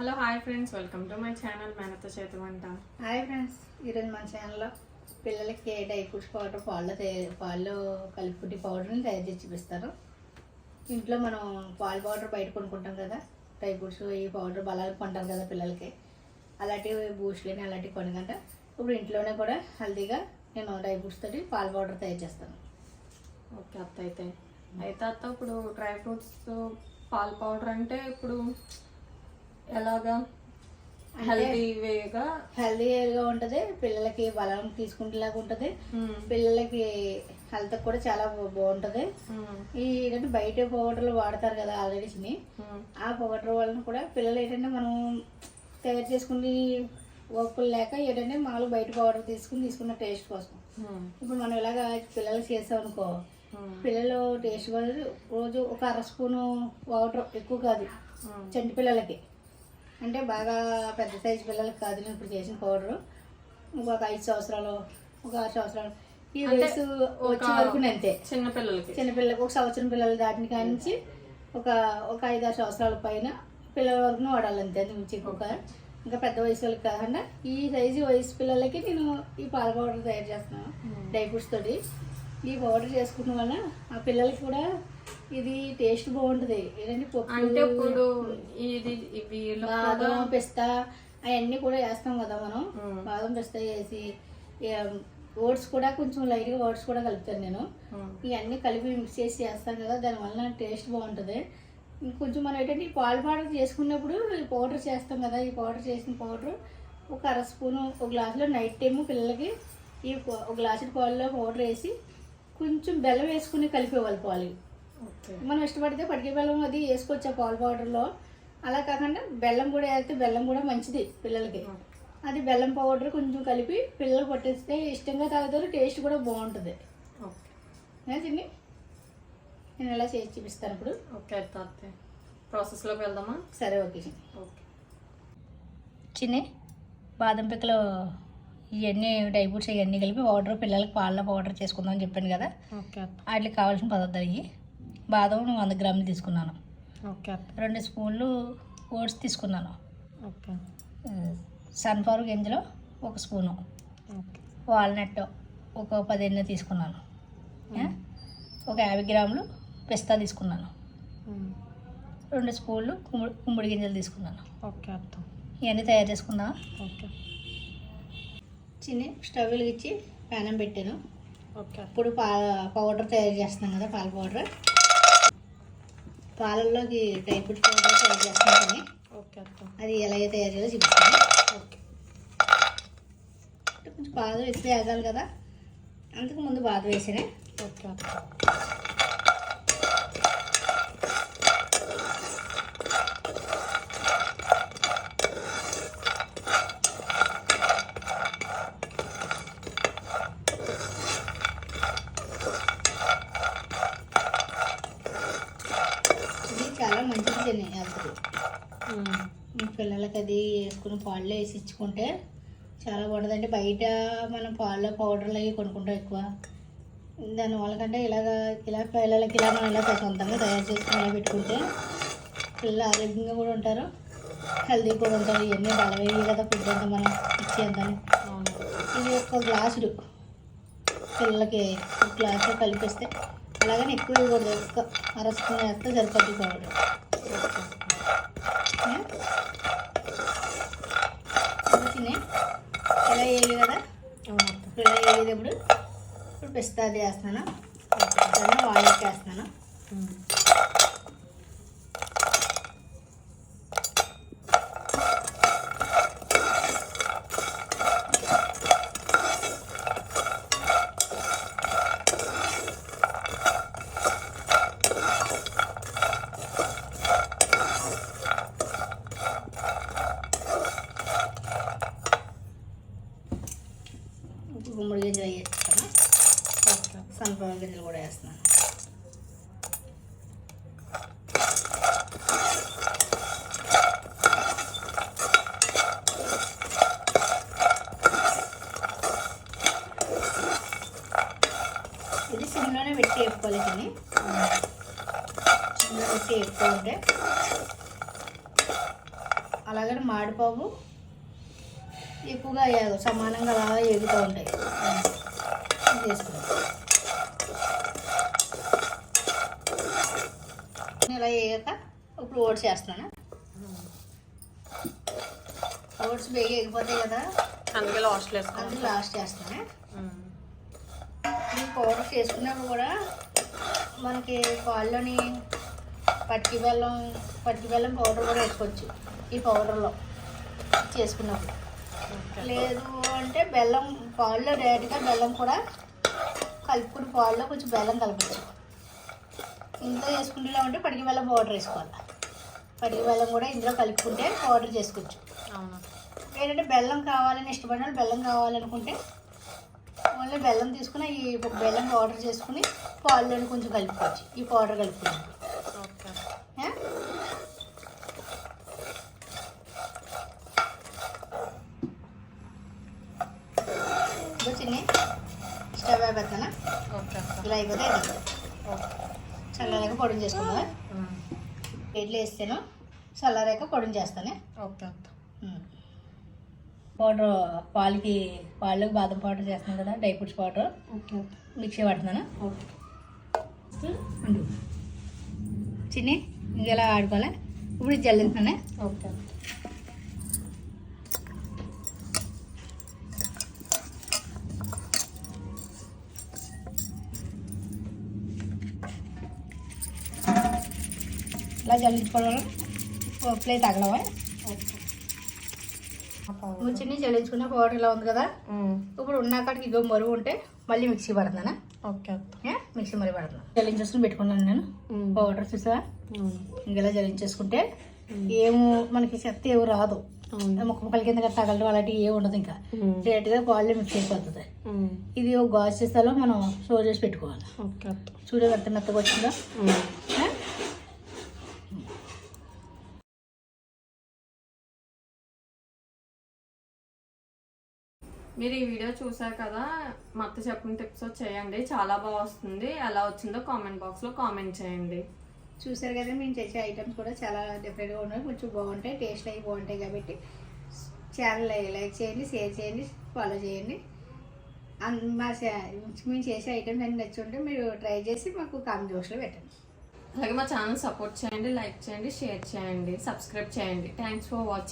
Hello hi friends welcome to my channel మేనత చేతి వంట hi friends ఈరోజు మన ఛానల్లో పిల్లలకి డ్రై ఫ్రూట్స్ పౌడర్ పాల్లో తయారు పాల్లో కలిపి పౌడర్ని తయారు చేసి చూపిస్తారు. ఇంట్లో మనం పాల పౌడర్ బయట కొనుక్కుంటాం కదా డ్రై ఫ్రూట్స్ ఈ పౌడర్ బలాలు కొంటాం కదా పిల్లలకి. అలాంటివి బూస్ట్లని అలాంటివి కొనకుండా ఇప్పుడు ఇంట్లోనే కూడా హెల్తీగా నేను డ్రై ఫ్రూట్స్ తోటి పాల పౌడర్ తయారు చేస్తాను. ఓకే అత్త అయితే. అయితే అత్త ఇప్పుడు డ్రై ఫ్రూట్స్ పాల్ పౌడర్ అంటే ఇప్పుడు ఎలాగా హెల్తీ వేగా హెల్తీగా ఉంటుంది. పిల్లలకి బలం తీసుకునేలాగా ఉంటుంది. పిల్లలకి హెల్త్ కూడా చాలా బాగుంటుంది. ఈ ఏంటంటే బయట పౌడర్లు వాడతారు కదా ఆల్రెడీ ఆ పౌడర్ వలన కూడా పిల్లలు ఏంటంటే మనం తయారు చేసుకుని ఓపికలు లేక ఏంటంటే మామూలు బయట పౌడర్ తీసుకుని తీసుకున్న టేస్ట్ కోసం. ఇప్పుడు మనం ఇలాగా పిల్లలకి చేసాం అనుకో పిల్లలు టేస్ట్ రోజు ఒక అర స్పూను వాటర్ ఎక్కువ కాదు. చంటి పిల్లలకి. అంటే బాగా పెద్ద సైజు పిల్లలకి కాదు నేను ఇప్పుడు చేసిన పౌడరు. ఇంకొక ఐదు సంవత్సరాలు ఒక ఆరు సంవత్సరాలు. ఈ వయసు వచ్చే వరకు అంతే. చిన్న పిల్లలకి. చిన్నపిల్లలకు ఒక సంవత్సరం పిల్లలు దాటిన కానించి ఒక ఒక ఐదు ఆరు సంవత్సరాల పైన పిల్లల వరకు వాడాలి అంతే మించి ఇంకొక ఇంకా పెద్ద వయసు వాళ్ళకి కాకుండా ఈ సైజు వయసు పిల్లలకి నేను ఈ పాల పౌడర్ తయారు చేస్తున్నాను డ్రై ఫ్రూట్స్ తోటి. ఈ పౌడర్ చేసుకున్న వల్ల ఆ పిల్లలకి కూడా ఇది టేస్ట్ బాగుంటుంది. ఏంటంటే అంటే ఇప్పుడు ఇది ఇవి బాదం పిస్తా అవన్నీ కూడా వేస్తాం కదా మనం. బాదం పిస్తా వేసి ఓట్స్ కూడా కొంచెం లైట్గా ఓట్స్ కూడా కలుపుతాను నేను. ఇవన్నీ కలిపి మిక్స్ చేసి చేస్తాం కదా దానివల్ల టేస్ట్ బాగుంటుంది. కొంచెం మనం ఏంటంటే ఈ పాలు పౌడర్ చేసుకున్నప్పుడు ఈ పౌడర్ చేస్తాం కదా ఈ పౌడర్ చేసిన పౌడర్ ఒక అర స్పూను ఒక గ్లాసులో నైట్ టైము పిల్లలకి ఈ ఒక గ్లాసు పాలలో పౌడర్ వేసి కొంచెం బెల్లం వేసుకుని కలిపేవాలి పాలు. మనం ఇష్టపడితే పటిక బెల్లం అది వేసుకోవచ్చు పాల పౌడర్లో? అలా కాకుండా బెల్లం కూడా వేస్తే బెల్లం కూడా మంచిది పిల్లలకి. అది బెల్లం పౌడర్ కొంచెం కలిపి పిల్లలు పట్టేస్తే ఇష్టంగా తాగుతారు టేస్ట్ కూడా బాగుంటుంది. ఓకే. చిన్ని? నేను ఎలా చేసి చూపిస్తాను ఇప్పుడు? ఓకే అత్తే. ప్రాసెస్లోకి వెళ్దామా? సరే ఓకే చిన్ని. ఓకే. చిన్ని బాదం పిక్కలు ఇవన్నీ డ్రై ఫ్రూట్స్ ఇవన్నీ కలిపి పౌడర్ పిల్లలకి పాల పౌడర్ చేసుకుందాం అని చెప్పాను కదా. వాటికి కావాల్సిన పదార్థాలు ఇవి బాదం వంద గ్రాములు తీసుకున్నాను. ఓకే రెండు స్పూన్లు ఓట్స్ తీసుకున్నాను. ఓకే. సన్ఫ్లవర్ గింజలు ఒక స్పూను. ఓకే. వాల్నట్ ఒక పదిహేను తీసుకున్నాను? ఒక యాభై గ్రాములు పిస్తా తీసుకున్నాను. రెండు స్పూన్లు కుమ్ముడి కుమ్ముడి గింజలు తీసుకున్నాను. ఓకే అత్త. ఇవన్నీ తయారు చేసుకుందాం ఓకే. చిన్ని స్టవ్ వెలిగించి ప్యానం పెట్టాను. ఓకే ఇప్పుడు పా పౌడర్ తయారు చేస్తున్నాం కదా పాల పౌడర్. పాలల్లోకి డ్రై ఫ్రూట్ పౌడర్ తయారు చేస్తున్నాను కానీ ఓకే అది ఎలా తయారు చేయాలో చూపిస్తాను ఓకే. కొంచెం బాదం ఎక్కువ వేగాలి కదా. అంతకు ముందు బాదం వేసానే. ఓకే అత్త ఇది హెల్త్కి మీ పిల్లలకి అది వేసుకుని పాలలో వేసి ఇచ్చుకుంటే చాలా బాగుంటుంది అంటే బయట మనం పాలలో పౌడర్లు అవి కొనుక్కుంటాం ఎక్కువ. దానివల్ల కంటే ఇలాగ ఇలా పిల్లలకి ఇలా మనం ఇలా సొంతంగా తయారు చేసుకుని ఇలా పెట్టుకుంటే పిల్లలు ఆరోగ్యంగా కూడా ఉంటారు హెల్తీ కూడా ఉంటారు. ఇవన్నీ బలమయ్యి కదా ఫుడ్ అంతా మనం ఇచ్చేద్దాం ఇది ఒక గ్లాసుడు పిల్లలకి ఒక గ్లాసులో కలిపిస్తే అలాగని ఎక్కువ ఇవ్వకూడదు. ఒక్క అర స్పూన్ వేస్తే సరిపోతుంది పౌడర్. ఇలా వేయాలి కదా? ఇప్పుడు ఇలా వేయేటప్పుడు ఇప్పుడు పిస్తా వేస్తున్నాను వాయిల్ వేస్తున్నాను ఇప్పుడు గుమ్మడి గింజలు వేస్తాను ఓకే సన్ఫ్లవర్ గింజలు కూడా వేస్తున్నాను. ఇది సిమ్లోనే పెట్టి వేపుకోవాలి కానీ సిమ్లో పెట్టి వేపుకుంటే అలాగే మాడిపోవు. ఎక్కువగా సమానంగా అలా ఎగుతూ ఉంటాయి. తీసుకుంటాం వేయక ఇప్పుడు ఓట్స్ వేస్తున్నాను. ఓట్స్ ఎగిపోతాయి కదా అందుకే లాస్ట్ అందుకు లాస్ట్ చేస్తున్నాను ఈ పౌడర్ చేసుకున్నప్పుడు కూడా మనకి పాల్లోని పట్టిక బెల్లం పట్టిక బెల్లం పౌడర్ కూడా వేసుకోవచ్చు ఈ పౌడర్లో చేసుకున్నప్పుడు. లేదు అంటే బెల్లం పాల్లో డైరెక్ట్గా బెల్లం కూడా కలుపుకుని పాల్లో కొంచెం బెల్లం కలపచ్చు. ఇంట్లో వేసుకుంటేలా ఉంటే పటికి బెల్లం పౌడర్ వేసుకోవాలి. పటికి బెల్లం కూడా ఇందులో కలుపుకుంటే పౌడర్ చేసుకోవచ్చు. అవును. ఏంటంటే బెల్లం కావాలని ఇష్టపడిన వాళ్ళు బెల్లం కావాలనుకుంటే ఓన్లీ బెల్లం తీసుకుని ఈ బెల్లం పౌడర్ చేసుకుని పాల్లోని కొంచెం కలుపుకోవచ్చు. ఈ పౌడర్ ఓకే. ఇప్పుడు చిన్ని స్టవ్ అయిపోతున్నా ఓకే ఇలా అయిపోతే ఇది చల్లరాక పొడిని చేసుకుందా. ఇడ్లీ వేస్తాను చల్లరాక పొడిని చేస్తాను. ఓకే పౌడర్ పాలకి పాలకు బాదం పౌడర్ చేస్తున్నాను కదా dry fruits powder. Okay mixie పడుతున్నాను ఓకే. చిన్ని ఇంకెలా ఆడుకోవాలి? ఇప్పుడు జల్లింటున్నానే ఓకే. ఇలా జల్లించుకోవడం ప్లే తగలవా? చిన్ని జల్లించుకున్న పౌడర్ ఇలా ఉంది కదా? ఇప్పుడు ఉన్న కాడికి ఇగో మరుగు ఉంటే మళ్ళీ మిక్సీ పడుతున్నానా ఓకే? మిక్సీ మరి పడుతున్నా జల్లించేసుకుని పెట్టుకున్నాను నేను. పౌడర్ చూసా ఇంకెలా జల్లించేసుకుంటే ఏమో మనకి చెత్త ఏమి రాదు. ముక్క ముక్కల కింద తగలడం అలాంటివి ఏమి ఉండదు ఇంకా. డైరెక్ట్గా పాలు మిక్స్ అయిపోతుంది. ఇది ఒక గాజు సీసాలో మనం స్టోర్ చేసి పెట్టుకోవాలి. ఓకే చూడ ఎంత మెత్తగా వచ్చిందో. మీరు ఈ వీడియో చూసారు కదా మా అత్త చెప్పిన టిప్స్ చేయండి. చాలా బాగా వస్తుంది. ఎలా వచ్చిందో కామెంట్ బాక్స్లో కామెంట్ చేయండి. చూసారు కదా మేము చేసే ఐటమ్స్ కూడా చాలా డిఫరెంట్గా ఉన్నాయి. కొంచెం బాగుంటాయి టేస్ట్ అవి బాగుంటాయి కాబట్టి ఛానల్ లైక్ చేయండి షేర్ చేయండి ఫాలో చేయండి. మా మేము చేసే ఐటమ్స్ అన్ని నచ్చి ఉంటే మీరు ట్రై చేసి మాకు కామెంట్ బాక్స్లో పెట్టండి. అలాగే మా ఛానల్ సపోర్ట్ చేయండి లైక్ చేయండి షేర్ చేయండి సబ్స్క్రైబ్ చేయండి. Thanks for watching